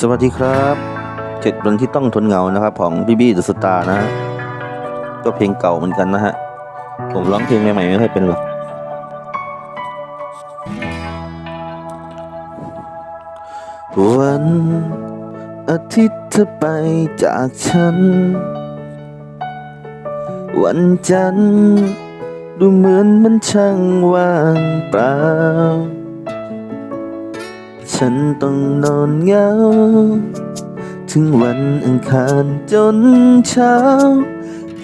สวัสดีครับเจ็ดวันที่ต้องทนเหงานะครับ ของบีบี้เดอะสตาร์นะฮะก็เพลงเก่าเหมือนกันนะฮะ ผมร้องเพลงใหม่ๆไม่ค่อยเป็นหรอกวันอาทิตย์เธอไปจากฉัน วันจันทร์ดูเหมือนมันช่างว่างเปล่า ฉันต้องนอนเหงา ถึงวันอังคารจนเช้า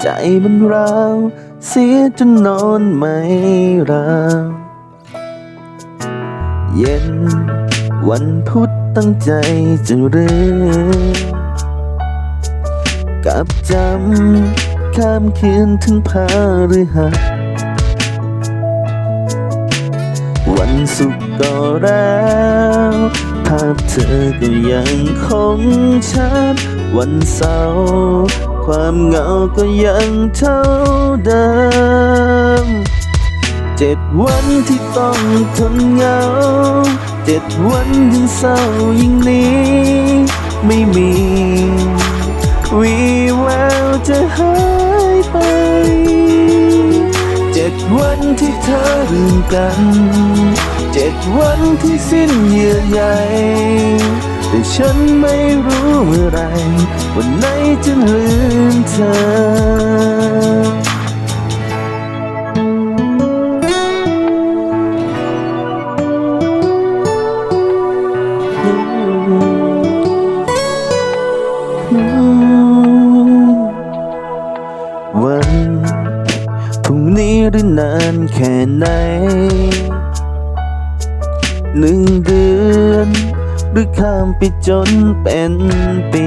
ใจมันร้าว เสียจนนอนไม่รับเย็นวันพุธตั้งใจจะเรื่อกับจำข้ามคืนถึงพาหรือหัก วันศุกร์ก็แล้วภาพเธอก็ยังคงชัดวันเสาร์ความเหงาก็ยังเท่าเดิมเจ็ดวันที่ต้องทนเหงาเจ็ดวันยิ่งเศร้ายิ่งนี้ไม่มีวีแววจะหาย ที่เธอลืมกัน เจ็ดวันที่สิ้นเยื่อใยแต่ฉันไม่รู้เมื่อไหรวันไหนจะลืมเธอ รุ่งนี้นานแค่ไหนหนึ่งเดือน หรือข้ามไปจนเป็นปี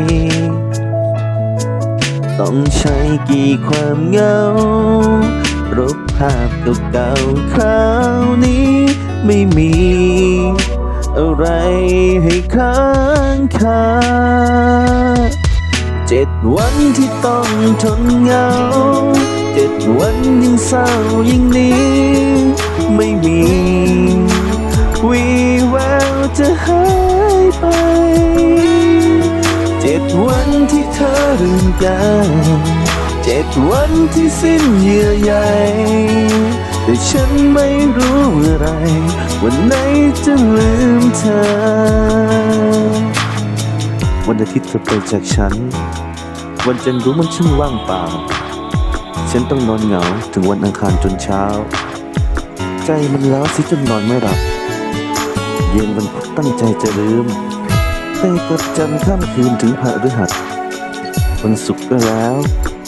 ต้องใช้กี่ความเหงารบภาพเก่าๆคราวนี้ไม่มี อะไรให้ค้างคาเจ็ดวันที่ต้องทนเหงา เจ็ดวันยิ่งเศร้ายิ่งนี้ ไม่มีวีแววจะหายไป เจ็ดวันที่เธอลืมกันเจ็ดวันที่สิ้นเยื่อใยแต่ฉันไม่รู้เมื่อไร วันไหนจะลืมเธอ วันอาทิตย์เธอไปจากฉัน วันจันทร์รู้มันช่างว่างเปล่า ฉันต้องนอนเหงาถึงวันอังคารจนเช้า ใจมันล้าสิจนนอนไม่หลับ เย็นวันตั้งใจจะลืม แต่กดจำข้ามคืนถึงพฤหัสวันศุกร์ก็แล้ว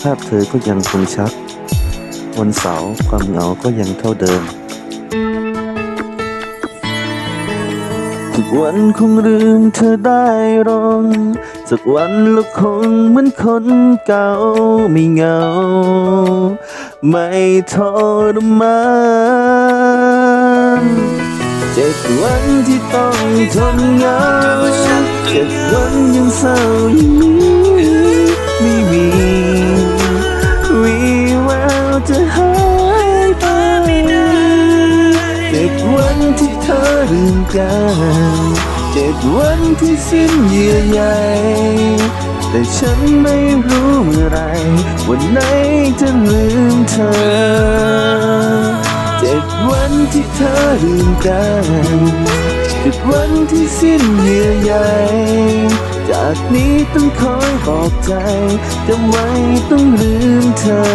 ภาพเธอก็ยังคงชัด วันเสาร์ความเหงาก็ยังเท่าเดิม ทุกวันคงลืมเธอได้รองสักวันเราคงเหมือนคนเก่าไม่เหงา ไม่ทรมานเจ็ดวันที่ต้องทนเหงาเจ็ดวันยังเศร้ายิ่งนี้ อลืมกันเจ็ดวันที่สิ้นเยื่อใยแต่ฉันไม่รู้เมื่อไร วันไหนจะลืมเธอ เจ็ดวันที่เธอลืมกันเจ็ดวันที่สิ้นเยื่อใยจากนี้ต้องคอยบอกใจจำไว้ต้องลืมเธอ